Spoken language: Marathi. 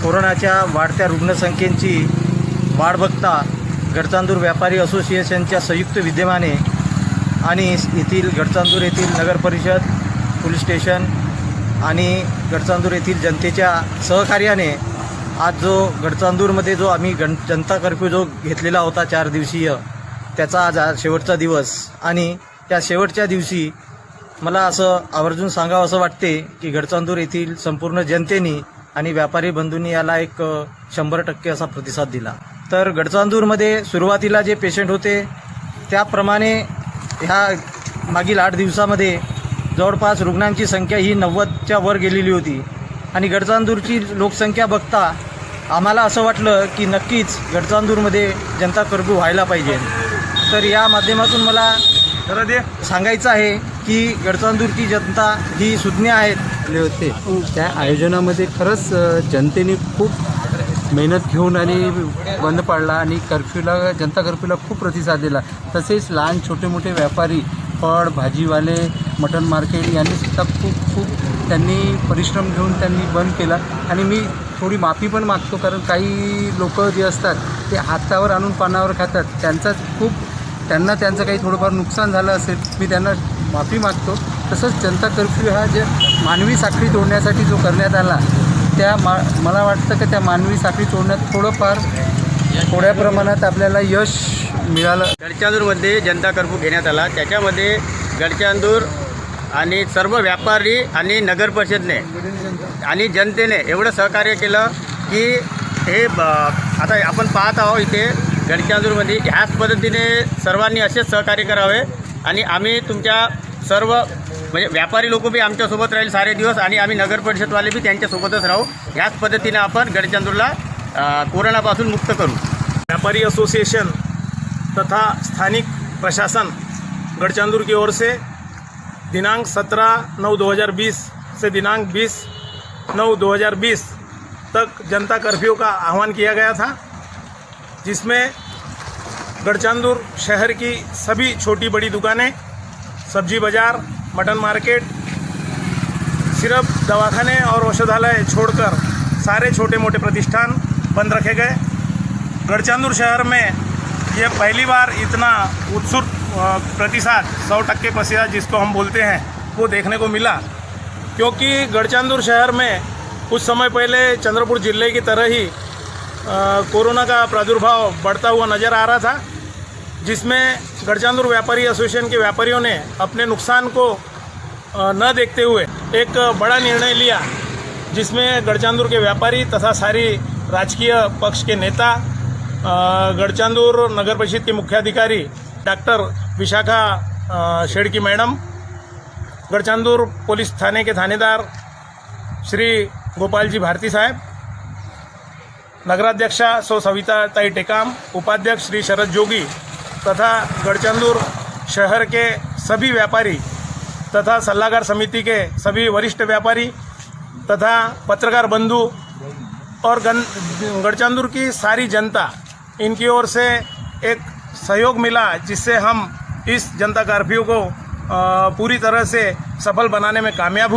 कोरोनाच्या वाढत्या रुग्णसंख्येची वाढ बघता गडचांदूर व्यापारी असोसिएशनच्या संयुक्त विद्यमाने आणि येथील गडचांदूर येथील नगरपरिषद पोलीस स्टेशन आणि गडचांदूर येथील जनतेच्या सहकार्याने आज जो गडचांदूरमध्ये जो आम्ही गण जनता कर्फ्यू जो घेतलेला होता चार दिवसीय त्याचा आज शेवटचा दिवस आणि त्या शेवटच्या दिवशी मला असं आवर्जून सांगावं असं वाटते की गडचांदूर येथील संपूर्ण जनतेनी आणि व्यापारी बंधूंनी याला एक शंभर टक्के असा प्रतिसाद दिला. तर गडचांदूरमध्ये सुरुवातीला जे पेशंट होते त्याप्रमाणे ह्या मागील आठ दिवसामध्ये जवळपास रुग्णांची संख्या ही नव्वदच्या वर गेलेली होती. आणि गडचांदूरची लोकसंख्या बघता आम्हाला असं वाटलं की नक्कीच गडचांदूरमध्ये जनता कर्फ्यू व्हायला पाहिजे. तर या माध्यमातून मला सांगायचं आहे की गडचांदूरची जनता ही सुज्ञ आहेत. आले होते. त्या आयोजनामध्ये खरंच जनतेने खूप मेहनत घेऊन आणि बंद पाडला आणि कर्फ्यूला जनता कर्फ्यूला खूप प्रतिसाद दिला. तसेच लहान छोटे मोठे व्यापारी फळ भाजीवाले मटन मार्केट यांनीसुद्धा खूप खूप त्यांनी परिश्रम घेऊन त्यांनी बंद केला. आणि मी थोडी माफी पण मागतो कारण काही लोक जे असतात ते हातावर आणून पानावर खातात. त्यांचा खूप त्यांना त्यांचं काही थोडंफार नुकसान झालं असेल मी त्यांना माफी मागतो. तसंच जनता कर्फ्यू हा जे मानवी साखळी तोडण्यासाठी जो करण्यात आला त्या मा मला वाटतं की त्या मानवी साखळी तोडण्यात थोडंफार थोड्या प्रमाणात आपल्याला यश मिळालं. गडचांदूरमध्ये जनता कर्फ्यू घेण्यात आला. त्याच्यामध्ये गडचांदूर आणि सर्व व्यापारी आणि नगर परिषदने आणि जनतेने एवढं सहकार्य केलं की हे ब आता आपण पाहत आहोत इथे गडचांदूरमध्ये ह्याच पद्धतीने सर्वांनी असेच सहकार्य करावे. आणि आम्ही तुमच्या सर्व म्हणजे व्यापारी लोक बी आमच्यासोबत राहील सारे दिवस आणि आम्ही नगर परिषदवाले बी त्यांच्यासोबतच राहू. ह्याच पद्धतीने आपण गडचांदूरला कोरोनापासून मुक्त करू. व्यापारी एसोसिएशन तथा स्थानिक प्रशासन गढ़चांदूर की ओर से दिनांक 17 नौ 2020 से दिनांक 20 नौ 2020 तक जनता कर्फ्यू का आह्वान किया गया था जिसमें गढ़चंदूर शहर की सभी छोटी बड़ी दुकानें सब्ज़ी बाज़ार, मटन मार्केट सिर्फ़ दवाखाने और औषधालय छोड़कर सारे छोटे मोटे प्रतिष्ठान बंद रखे गए। गढ़चांदूर शहर में ये पहली बार इतना उत्सुक प्रतिसाद, सौ टक्के प्रतिशत जिसको हम बोलते हैं, वो देखने को मिला। क्योंकि गढ़चांदूर शहर में कुछ समय पहले चंद्रपुर ज़िले की तरह ही कोरोना का प्रादुर्भाव बढ़ता हुआ नज़र आ रहा था। जिसमें गढ़चांदूर व्यापारी एसोसिएशन के व्यापारियों ने अपने नुकसान को न देखते हुए एक बड़ा निर्णय लिया, जिसमें गढ़चांदूर के व्यापारी तथा सारी राजकीय पक्ष के नेता गढ़चांदूर नगर परिषद के मुख्याधिकारी doctor Vishakha Shedki madam Gadchandur police थाने के थानेदार श्री गोपाल जी भारती साहब, नगराध्यक्षा सौ सविता ताई टेकाम, उपाध्यक्ष श्री शरद जोगी तथा गढ़चंदूर शहर के सभी व्यापारी तथा सलाहकार समिति के सभी वरिष्ठ व्यापारी तथा पत्रकार बंधु और गढ़चंदूर की सारी जनता इनकी ओर से एक सहयोग मिला जिससे हम इस जनता कर्फ्यू को पूरी तरह से सफल बनाने में कामयाब हुए।